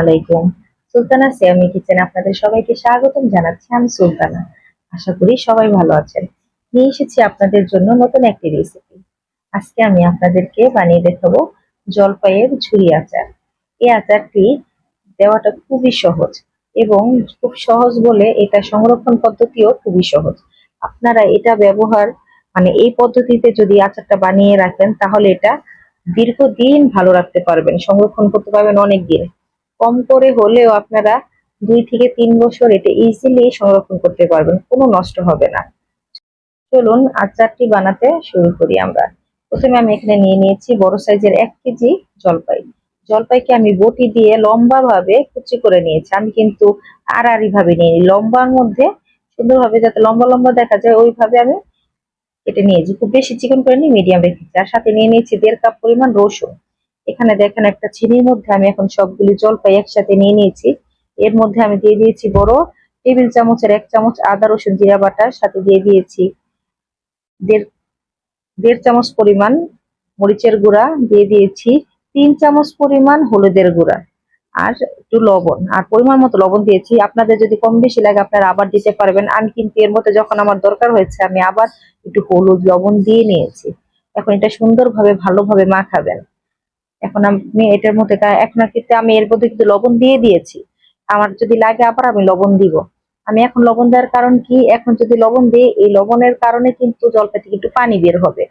আলাইকুম। সুলতানা সিয়ামি কিচেন আপনাদের সবাইকে স্বাগতম জানাচ্ছি আমি সুলতানা। আশা করি সবাই ভালো আছেন। নিয়ে এসেছি আপনাদের জন্য নতুন একটি রেসিপি আজকে আমি আপনাদেরকে বানিয়ে দেখাবো জলপাইয়ের ঝুরি আচার। এই আচারটি দেওয়াটা খুবই সহজ এবং খুব সহজ বলে এটা সংরক্ষণ পদ্ধতিও খুবই সহজ। আপনারা এটা ব্যবহার মানে এই পদ্ধতিতে যদি আচারটা বানিয়ে রাখেন তাহলে এটা দীর্ঘদিন ভালো রাখতে পারবেন, সংরক্ষণ করতে পারবেন অনেক দিন কম করে হলেও আপনারা দুই থেকে তিন বছর এটা ইজিলি সংরক্ষণ করতে পারবেন, কোনো নষ্ট হবে না। চলুন আচারটি বানাতে শুরু করি আমরা। প্রথমে আমি এখানে নিয়ে নিয়েছি বড় সাইজের এক কেজি জলপাই। জলপাইকে আমি বটি দিয়ে লম্বা ভাবে কুচি করে নিয়েছি। আমি কিন্তু আড়াআড়ি ভাবে নিয়ে। লম্বার মধ্যে সুন্দরভাবে যাতে লম্বা লম্বা দেখা যায়, ওইভাবে আমি কেটে নিয়েছি। খুব বেশি চিকন করে নিই মিডিয়াম রেখেছি। আর সাথে নিয়ে নিয়েছি দেড় কাপ পরিমাণ রসুন। এখানে দেখেন একটা চিনির মধ্যে আমি এখন সবগুলি জলপাই একসাথে নিয়ে নিয়েছি। এর মধ্যে আমি দিয়ে দিয়েছি বড় টেবিল চামচের এক চামচ আদা, রসুন, জিরা বাটার সাথে দিয়ে দিয়েছি দেড় দেড় চামচ পরিমাণ মরিচের গুঁড়া, দিয়ে দিয়েছি তিন চামচ পরিমাণ হলুদের গুঁড়া। আর একটু লবণ। আর পরিমাণ মতো লবণ দিয়েছি। আপনাদের যদি কম বেশি লাগে, আপনারা আবার দিতে পারবেন। আমি কিন্তু এর মধ্যে যখন আমার দরকার হয়েছে, আমি আবার একটু হলুদ লবণ দিয়ে নিয়েছি। এখন এটা সুন্দরভাবে, ভালোভাবে মাখাবেন। এখন আমি এটার মধ্যে কা- এক নাকিতে আমি এর মধ্যে কিন্তু লবণ দিয়ে দিয়েছি। আমার যদি লাগে, আবার আমি লবণ দিব। আমি এখন লবণ দেওয়ার কারণ কি? এখন যদি লবণ দিই, এই লবণের কারণে কিন্তু থেকে একটু পানি বের হবে।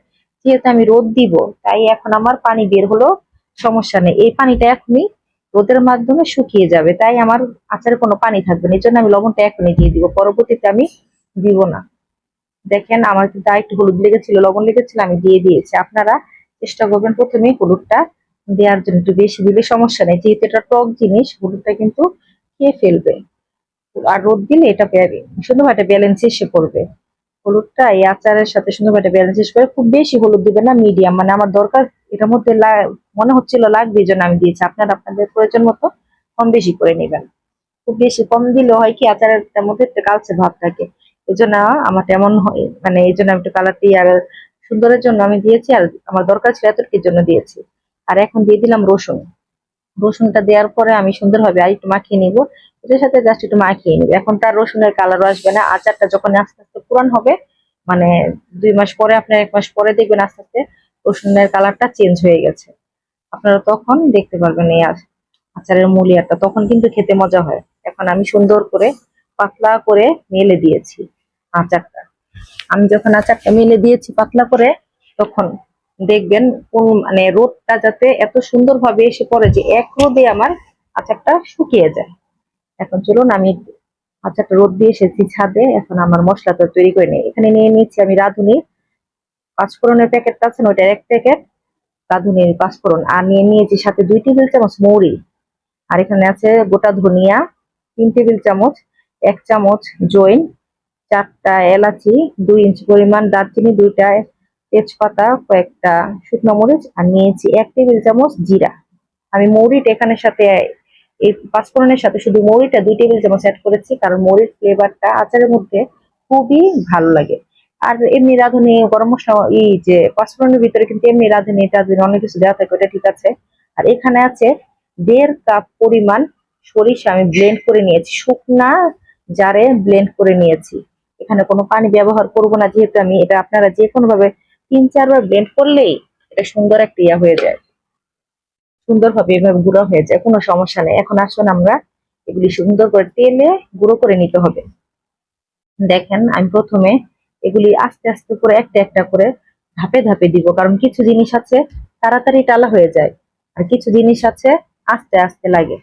যেহেতু আমি রোদ দিব, তাই এখন আমার পানি বের হলো, সমস্যা নেই। এই পানিটা এখনই রোদের মাধ্যমে শুকিয়ে যাবে, তাই আমার আচারে কোনো পানি থাকবে না। এই জন্য আমি লবণটা এখনই দিয়ে দিব, পরবর্তীতে আমি দিব না। দেখেন আমার কিন্তু একটু হলুদ লেগেছিল, লবণ লেগেছিল, আমি দিয়ে দিয়েছি। আপনারা চেষ্টা করবেন প্রথমে হলুদটা দেওয়ার জন্য, একটু বেশি দিলে সমস্যা নেই। যেহেতু এটা টক জিনিস, হলুদটা কিন্তু খেয়ে ফেলবে। আর রোদ দিলে এটা সুন্দরভাবে একটা ব্যালেন্স এসে পড়বে। হলুদটা এই আচারের সাথে সুন্দরভাবে একটা ব্যালেন্স এসে পড়বে খুব বেশি হলুদ দিবে না, মিডিয়াম। মানে আমার দরকার এটার মধ্যে মনে হচ্ছিল লাগবে জন্য আমি দিয়েছি। আপনারা আপনাদের প্রয়োজন মতো কম বেশি করে নেবেন। খুব বেশি কম দিলে হয় কি আচারের মধ্যে একটা কালচে ভাব থাকে। এই জন্য আমার তেমন মানে এই জন্য আমি একটু কালার দিই আর সুন্দরের জন্য আমি দিয়েছি আর আমার দরকার ছিল এতটুকুর জন্য দিয়েছি। আর এখন দিয়ে দিলাম রসুন। রসুনটা দেওয়ার পরে আমি সুন্দরভাবে আর একটু মাখিয়ে নিব। এটার সাথে জাস্ট একটু মাখিয়ে নিব। এখন তার রসুনের কালারও আসবে না। আচারটা যখন আস্তে আস্তে পুরান হবে মানে দুই মাস পরে আপনার এক মাস পরে দেখবেন আস্তে আস্তে রসুনের কালারটা চেঞ্জ হয়ে গেছে। আপনারা তখন দেখতে পারবেন এই আচ- আচারের মূলিয়াটা। তখন কিন্তু খেতে মজা হয়। এখন আমি সুন্দর করে পাতলা করে মেলে দিয়েছি আচারটা। আমি যখন আচারটা মেলে দিয়েছি পাতলা করে, তখন দেখবেন কোন মানে রোদটা যাতে এত সুন্দরভাবে এসে পড়ে যে এক রোদে আমার আচারটা শুকিয়ে যায়। এখন চলুন, আমি আচারটা রোদ দিয়ে এসেছি ছাদে এখন আমার মশলাটা তৈরি করে নিই। এখানে নিয়ে নিচ্ছি আমি রাঁধুনি। পাঁচফোড়নের প্যাকেটটা আছে না ওইটার এক প্যাকেট রাঁধুনির পাঁচফোড়ন। আর নিয়ে নিয়েছি সাথে দুই টেবিল চামচ মৌরি। আর এখানে আছে গোটা ধনিয়া, তিন টেবিল চামচ, এক চামচ জৈন, চারটা এলাচি, দুই ইঞ্চি পরিমাণ দারচিনি, দুইটা তেজপাতা, কয়েকটা শুকনো মরিচ, আর নিয়েছি এক টেবিল চামচ জিরা। আমি মৌরিটা এখানের সাথে, এই পাঁচফোড়নের সাথে শুধু মৌরিটা, দুই টেবিল চামচ অ্যাড করেছি, কারণ মৌরির ফ্লেভারটা আচারের মধ্যে খুবই ভালো লাগে। আর এমনি রাঁধুনি, গরম মশলা এই যে পাঁচফোড়নের ভিতরে কিন্তু এমনি রাঁধুনি, টাধুনি, অনেক কিছু দেওয়া থাকে, ওটা ঠিক আছে। আর এখানে আছে দেড় কাপ পরিমাণ সরিষা আমি ব্লেন্ড করে নিয়েছি। শুকনা জারে ব্লেন্ড করে নিয়েছি। এখানে কোনো পানি ব্যবহার করব না, যেহেতু আমি এটা আপনারা যে ভাবে তিন চারবার ব্লেন্ড করলেই এটা সুন্দর একটা ইয়া হয়ে যায়। সুন্দরভাবে এভাবে গুঁড়ো হয়ে যায়, কোনো সমস্যা নেই। এখন আসুন আমরা এগুলি সুন্দর করে তেলে গুঁড়ো করে নিতে হবে। দেখেন, আমি প্রথমে এগুলি আস্তে আস্তে করে একটা একটা করে ধাপে ধাপে দিব, কারণ কিছু জিনিস আছে তাড়াতাড়ি টালা হয়ে যায়, আর কিছু জিনিস আছে আস্তে আস্তে লাগে।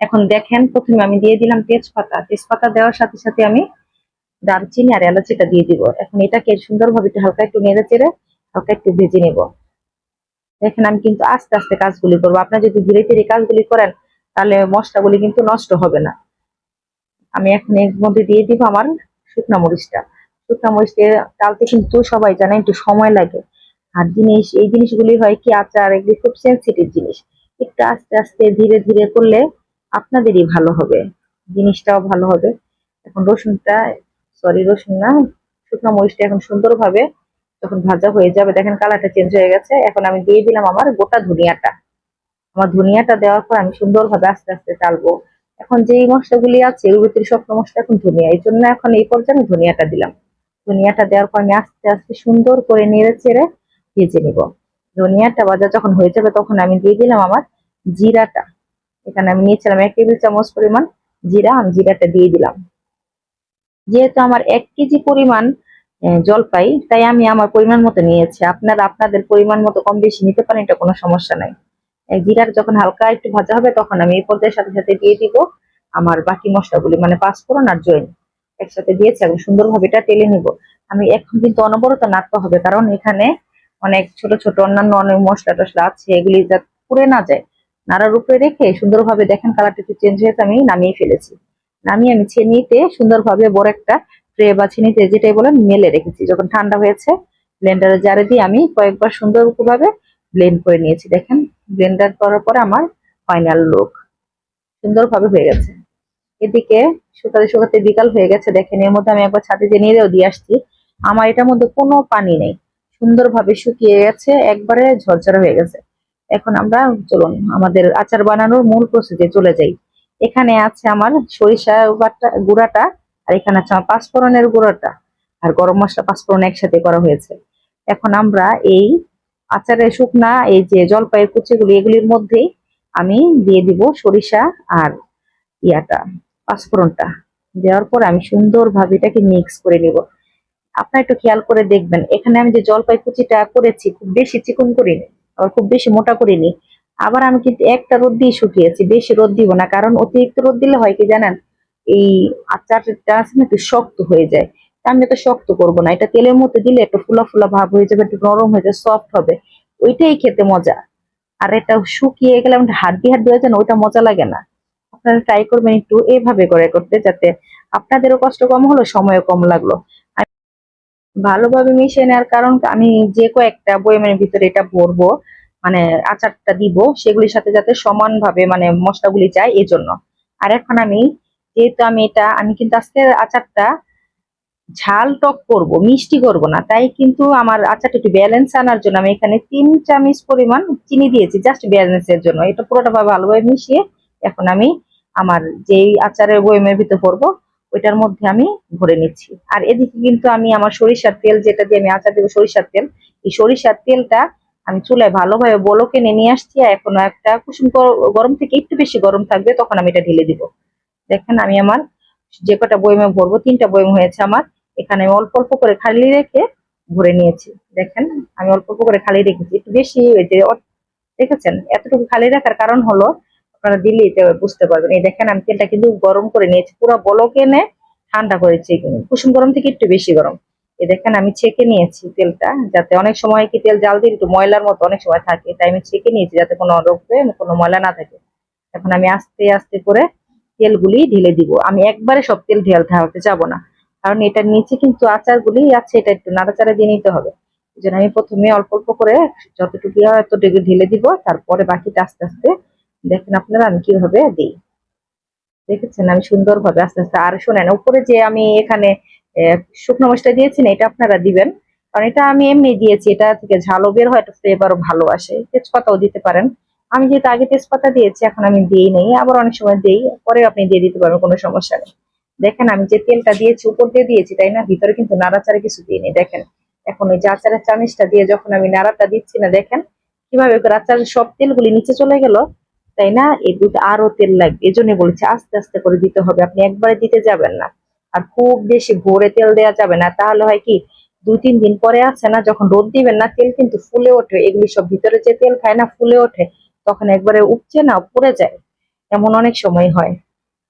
এখন দেখেন, প্রথমে আমি দিয়ে দিলাম তেজপাতা। তেজপাতা দেওয়ার সাথে সাথে আমি দারচিনি আর এলাচিটা দিয়ে দিব। এখন এটাকে সুন্দরভাবে একটু হালকা একটু নেড়ে চেড়ে হালকা একটু ভেজে নিব। দেখেন, আমি কিন্তু আস্তে আস্তে কাজগুলি করব। আপনার যদি ধীরে ধীরে কাজগুলি করেন, তাহলে মশলাগুলি কিন্তু নষ্ট হবে না। আমি এখন এর মধ্যে দিয়ে দিব আমার শুকনা মরিচটা। শুকনা মরিচটা ডালতে কিন্তু সবাই জানে, একটু সময় লাগে। আর জিনিস, এই জিনিসগুলি হয় কি আচার, এগুলি খুব সেন্সিটিভ জিনিস। একটু আস্তে আস্তে ধীরে ধীরে করলে আপনাদেরই ভালো হবে, জিনিসটাও ভালো হবে। এখন রসুনটা সরি রসুন না, শুকনো মরিচটা এখন সুন্দরভাবে যখন ভাজা হয়ে যাবে, দেখেন কালারটা চেঞ্জ হয়ে গেছে। এখন আমি দিয়ে দিলাম আমার গোটা ধনিয়াটা। আমার ধনিয়াটা দেওয়ার পর আমি সুন্দরভাবে আস্তে আস্তে চালবো এখন যেই মশলাগুলি আছে, এর ভিতরে শুকনো মশলা এখন ধনিয়া। এই জন্য এখন এই পর্যায়ে আমি ধনিয়াটা দিলাম। ধনিয়াটা দেওয়ার পর আমি আস্তে আস্তে সুন্দর করে নেড়ে চেড়ে ভেজে নিব। ধনিয়াটা ভাজা যখন হয়ে যাবে তখন আমি দিয়ে দিলাম আমার জিরাটা। এখানে আমি নিয়েছিলাম এক টেবিল চামচ পরিমাণ জিরা, আমি জিরাটা দিয়ে দিলাম। যেহেতু আমার এক কেজি পরিমাণ জলপাই তাই আমি আমার পরিমাণ মতো নিয়েছি। আপনারা আপনাদের পরিমাণ মতো কম বেশি নিতে পারেন, এটা কোনো সমস্যা নাই। জিরার যখন হালকা একটু ভাজা হবে, তখন আমি এই পর্যায়ের সাথে সাথে দিয়ে দিব আমার বাকি মশলাগুলি মানে পাঁচফোড়ন আর জৈন একসাথে দিয়েছি এবং সুন্দরভাবে এটা তেলে নিব। আমি এখন কিন্তু অনবরত নাড়তে হবে, কারণ এখানে অনেক ছোট ছোট অন্যান্য অনেক মশলা টশলা আছে, এগুলি যা পুড়ে না যায়। নাড়ার উপরে রেখে সুন্দরভাবে দেখেন কালারটা একটু চেঞ্জ হয়েছে, আমি নামিয়ে ফেলেছি। নামিয়ে আমি ছেনিতে সুন্দরভাবে বড় একটা ট্রে বা ছিনিতে যেটাই বলেন মেলে রেখেছি। যখন ঠান্ডা হয়েছে ব্লেন্ডারে জারে দিয়ে আমি কয়েকবার সুন্দরভাবে ব্লেন্ড করে নিয়েছি। দেখেন ব্লেন্ডার করার পরে আমার ফাইনাল লুক সুন্দরভাবে হয়ে গেছে। এদিকে শুকাতে শুকাতে বিকাল হয়ে গেছে, দেখেন, এর মধ্যে আমি একবার ছাদে যে নিয়েও দিয়ে আসছি। আমার এটার মধ্যে কোনো পানি নেই। সুন্দরভাবে শুকিয়ে গেছে, একবারে ঝরঝরে হয়ে গেছে। এখন আমরা চলুন, আমাদের আচার বানানোর মূল প্রসেসে চলে যাই। এখানে আছে আমার সরিষা বাটা গুঁড়াটা, আর এখানে আছে আমার পাঁচফোড়নের গুঁড়োটা, আর গরম মশলা পাঁচফোড়ন একসাথে করা হয়েছে। এখন আমরা এই আচারের শুকনা, এই যে জলপাইয়ের কুচিগুলি, এগুলির মধ্যেই আমি দিয়ে দিব সরিষা আর ইয়াটা। পাঁচফোড়নটা দেওয়ার পর আমি সুন্দরভাবে এটাকে মিক্স করে নিব। আপনারা একটু খেয়াল করে দেখবেন, এখানে আমি যে জলপাই কুচিটা করেছি, খুব বেশি চিকন করিনি, আবার খুব বেশি মোটা করিনি। আবার আমি কিন্তু একটা রোদ দিয়ে শুকিয়েছি, বেশি রোদ দিব না, কারণ অতিরিক্ত রোদ দিলে হয় কি জানেন, এই আচারটা আছে না একটু শক্ত হয়ে যায়। আমি এটা শক্ত করব না, এটা তেলের মধ্যে দিলে একটু ফুলা ফুলা ভাব হয়ে যাবে, একটু নরম হয়ে যাবে সফট হবে। ওইটাই খেতে মজা। আর এটা শুকিয়ে গেলে আমি হাড্ডি হাড্ডি হয়ে যায় না, ওইটা মজা লাগে না। আপনারা ট্রাই করবেন একটু এইভাবে করে করতে যাতে আপনাদেরও কষ্ট কম হলো, সময়ও কম লাগল। ভালোভাবে মিশিয়ে নেওয়ার কারণ আমি যে কয়েকটা বয়মের ভিতরে এটা ভরবো মানে আচারটা দিব, সেগুলির সাথে যাতে সমানভাবে মানে মশলাগুলি যায় এই জন্য আর এখন আমি যেহেতু আমি এটা, আমি কিন্তু আজকে আচারটা ঝাল টক করব, মিষ্টি করব না, তাই কিন্তু আমার আচারটা একটু ব্যালেন্স আনার জন্য আমি এখানে তিন চামচ পরিমাণ চিনি দিয়েছি জাস্ট ব্যালেন্সের জন্য। এটা পুরোটা ভাবে ভালোভাবে মিশিয়ে এখন আমি আমার যেই আচারের বয়মের ভিতর করব ওইটার মধ্যে আমি ভরে নিচ্ছি। আর এদিকে কিন্তু আমি আমার সরিষার তেল, যেটা দিয়ে আমি আচার দেবো সরিষার তেল, এই সরিষার তেলটা আমি চুলায় ভালোভাবে বলকে নিয়ে আসছি, আর এখনও একটা কুসুম গরম থেকে একটু বেশি গরম থাকবে, তখন আমি এটা ঢেলে দিব। দেখেন আমি আমার যে কটা বয়মে ভরবো, তিনটা বয়ম হয়েছে আমার, এখানে আমি অল্প অল্প করে খালি রেখে ভরে নিয়েছি। দেখেন, আমি অল্প অল্প করে খালি রেখেছি, একটু বেশি ওই যে দেখেছেন? এতটুকু খালি রাখার কারণ হলো আপনারা দিল্লি বুঝতে পারবেন। এই দেখেন, আমি তেলটা কিন্তু গরম করে নিয়েছি। পুরো বলকে এনে ঠান্ডা করেছি। কুসুম গরম থেকে একটু বেশি গরম। এই দেখেন, আমি ছেঁকে নিয়েছি তেলটা, যাতে অনেক সময় কি তেল জাল দিয়ে একটু ময়লার মতো অনেক সময় থাকে। তাই আমি ছেঁকে নিয়েছি যাতে কোনো রোগে কোনো ময়লা না থাকে। এখন আমি আস্তে আস্তে করে তেলগুলি ঢেলে দিব। আমি একবারে সব তেল ঢেল ঢালতে যাব না। কারণ এটার নিচে কিন্তু আচারগুলি আছে, এটা একটু নাড়াচাড়া দিয়ে নিতে হবে। এই আমি প্রথমে অল্প অল্প করে যতটুকু হয় ততটুকু ঢেলে দিব। তারপরে বাকিটা আস্তে আস্তে দেখেন আপনারা আমি কীভাবে দিই। দেখেছেন? আমি সুন্দরভাবে আস্তে আস্তে আর শোনেন, উপরে যে আমি এখানে শুকনো মশলা দিয়েছি না, এটা আপনারা দিবেন। কারণ এটা আমি এমনি দিয়েছি, এটা থেকে ঝালও বের হয় একটা ফ্লেভারও ভালো আসে। তেজপাতাও দিতে পারেন। আমি যেহেতু আগে তেজপাতা দিয়েছি, এখন আমি দিই নেই, আবার অনেক সময় দিই পরে আপনি দিয়ে দিতে পারবেন, কোনো সমস্যা নেই। দেখেন, আমি যে তেলটা দিয়েছি, উপর দিয়ে দিয়েছি, তাই না? ভিতরে কিন্তু নাড়াচাড়া কিছু দিইনি, দেখেন। এখন ওই যে চামিচটা দিয়ে যখন আমি নাড়াটা দিচ্ছি না, দেখেন? কীভাবে করে আচারের সব তেলগুলি নিচে চলে গেল তাই না? এই দুধ আরও তেল লাগবে। এই জন্য বলেছি, আস্তে আস্তে করে দিতে হবে। আপনি একবারে দিতে যাবেন না। আর খুব বেশি ভোরে তেল দেওয়া যাবে না। তাহলে হয় কি, দুই তিন দিন পরে আছে না, যখন রোদ দিবেন না, তেল কিন্তু ফুলে ওঠে। এগুলি সব ভিতরে যে তেল খায় না, ফুলে ওঠে। তখন একবারে উপচে না, পড়ে যায়। এমন অনেক সময় হয়।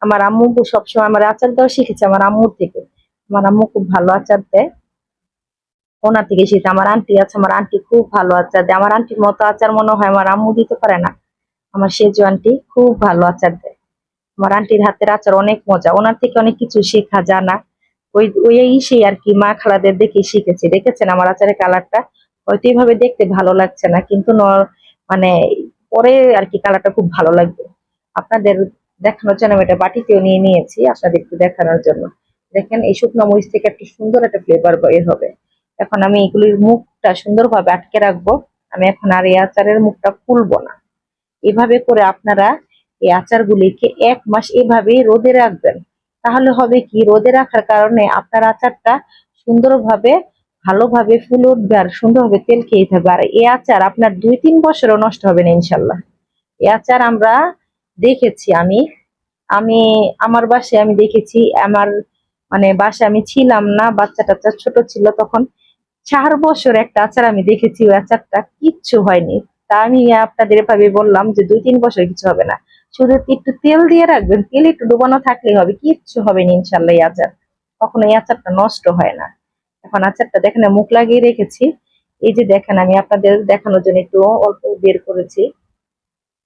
আমার আম্মু সবসময় আমার আচার দেওয়া শিখেছে আমার আম্মুর থেকে। আমার আম্মু খুব ভালো আচার দেয়। ওনার থেকে শিখেছে। আমার আন্টি আছে, আমার আন্টি খুব ভালো আচার দেয়। আমার আন্টির মতো আচার মনে হয় আমার আম্মু দিতে পারে না। আমার সেজু আন্টি খুব ভালো আচার দেয়। আমার আন্টির হাতের আচার অনেক মজা। ওনার থেকে অনেক কিছু শেখা জানা। ওই ওই সেই আর কি মা খালাদের দেখে শিখেছি। দেখেছেন আমার আচারের কালারটা? হয়তো এইভাবে দেখতে ভালো লাগছে না, কিন্তু মানে পরে আর কি কালারটা খুব ভালো লাগবে। আপনাদের দেখানোর জন্য আমি এটা বাটিতেও নিয়ে নিয়েছি আপনাদের একটু দেখানোর জন্য। দেখেন, এই শুকনো মরিচ থেকে একটা সুন্দর একটা ফ্লেভার বের হবে। এখন আমি এগুলির মুখটা সুন্দরভাবে আটকে রাখব। আমি এখন আর এই আচারের মুখটা খুলবো না। এভাবে করে আপনারা এই আচারগুলিকে এক মাস এভাবেই রোদে রাখবেন। তাহলে হবে কি? রোদে রাখার কারণে আপনার আচারটা সুন্দরভাবে, ভালোভাবে ফুল উঠবে আর সুন্দরভাবে তেল খেয়ে থাকবে। আর এই আচার আপনার দুই তিন বছরও নষ্ট হবে না ইনশাল্লাহ। এই আচার আমরা দেখেছি আমি। আমি, আমার বাসায় আমি দেখেছি, আমার মানে বাসায় আমি ছিলাম না বাচ্চা টাচ্চা ছোট ছিল তখন। চার বছর একটা আচার আমি দেখেছি, ওই আচারটা কিচ্ছু হয়নি। তা আমি আপনাদের এভাবে বললাম যে দুই তিন বছর কিছু হবে না। শুধু একটু তেল দিয়ে রাখবেন, তেল একটু ডুবানো থাকলেই হবে, কিচ্ছু হবে না ইনশাল্লাহ এই আচার। কখনো এই আচারটা নষ্ট হয় না। এখন আচারটা দেখেন, মুখ লাগিয়ে রেখেছি। এই যে দেখেন, আমি আপনাদের দেখানোর জন্য একটু অল্প বের করেছি।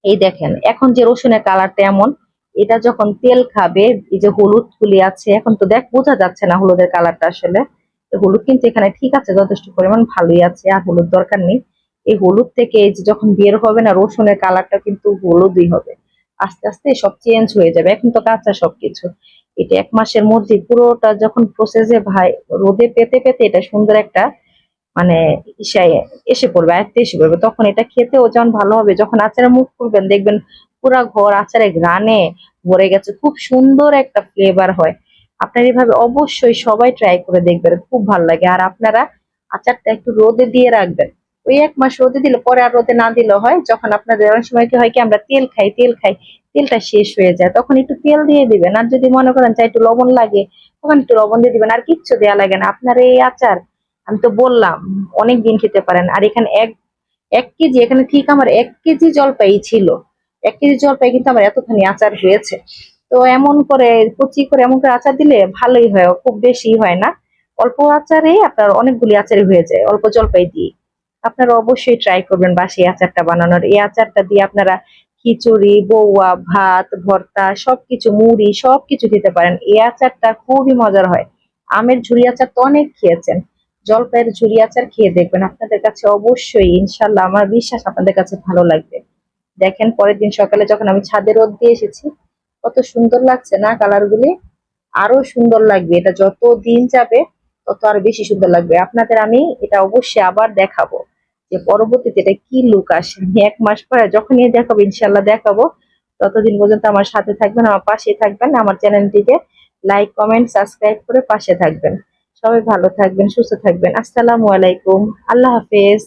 এই দেখেন, এখন যে রসুনের কালারটা এমন, এটা যখন তেল খাবে, এই যে হলুদ গুলি আছে, এখন তো দেখ, বোঝা যাচ্ছে না হলুদের কালারটা আসলে। হলুদ কিন্তু এখানে ঠিক আছে, যথেষ্ট পরিমাণ ভালোই আছে, আর হলুদ দরকার নেই। এই হলুদ থেকে এই যে যখন বের হবে না, রসুনের কালারটা কিন্তু হলুদই হবে। আস্তে আস্তে সব চেঞ্জ হয়ে যাবে। এখন তো কাঁচা সবকিছু। এটা এক মাসের মধ্যে পুরোটা যখন প্রসেসে ভাই, রোদে পেতে পেতে এটা সুন্দর একটা মানে ইসায় এসে পড়বে, আয়ত্তে এসে পড়বে। তখন এটা খেতেও যেমন ভালো হবে, যখন আচারে মুখ করবেন দেখবেন পুরা ঘর আচারে ঘ্রাণে ভরে গেছে। খুব সুন্দর একটা ফ্লেভার হয়। আপনার এভাবে অবশ্যই সবাই ট্রাই করে দেখবেন, খুব ভালো লাগে। আর আপনারা আচারটা একটু রোদে দিয়ে রাখবেন। ওই এক মাস রোদে দিলে, পরে আর রোদে না দিলে হয়, যখন আপনাদের অনেক সময় কি হয় কি, আমরা তেল খাই তেল খাই, তেলটা শেষ হয়ে যায়। তখন একটু তেল দিয়ে দিবেন, আর যদি মনে করেন চাই একটু লবণ লাগে, তখন একটু লবণ দিয়ে দিবেন, আর কিচ্ছু দেওয়া লাগে না। আপনার এই আচার, আমি তো বললাম, অনেক দিন খেতে পারেন। আর এখানে এক এক কেজি, এখানে ঠিক আমার এক কেজি জলপাই ছিল। এক কেজি জলপাই কিন্তু আমার এতখানি আচার হয়েছে। তো এমন করে, কুচি করে, এমন করে আচার দিলে ভালোই হয়, খুব বেশি হয় না। অল্প আচারে আপনার অনেকগুলি আচারে হয়ে যায়, অল্প জলপাই দিয়ে। আপনারা অবশ্যই ট্রাই করবেন বাসি আচারটা বানানোর। এই আচারটা দিয়ে আপনারা খিচুড়ি বৌয়া ভাত, ভর্তা, সবকিছু, মুড়ি, সবকিছু খেতে পারেন। এই আচারটা খুবই মজার হয়। আমের ঝুরি আচার তো অনেক খেয়েছেন। জলপাইয়ের ঝুরি আচার খেয়ে দেখবেন। আপনাদের কাছে অবশ্যই, ইনশাল্লাহ আমার বিশ্বাস আপনাদের কাছে ভালো লাগবে। দেখেন, পরের দিন সকালে যখন আমি ছাদে রোদ দিয়ে এসেছি, কত সুন্দর লাগছে না কালার গুলি আরও সুন্দর লাগবে। এটা যত দিন যাবে, তত আরও বেশি সুন্দর লাগবে। আপনাদের আমি এটা অবশ্যই আবার দেখাবো। যে পরবর্তীতে এটা কি লুক আসে? আমি এক মাস পরে যখনই দেখাবো ইনশাল্লাহ দেখাবো। ততদিন পর্যন্ত আমার সাথে থাকবেন, আমার পাশে থাকবেন, আমার চ্যানেলটিকে লাইক কমেন্ট সাবস্ক্রাইব করে পাশে থাকবেন। সবাই ভালো থাকবেন, সুস্থ থাকবেন। আসসালামু আলাইকুম। আল্লাহ হাফেজ।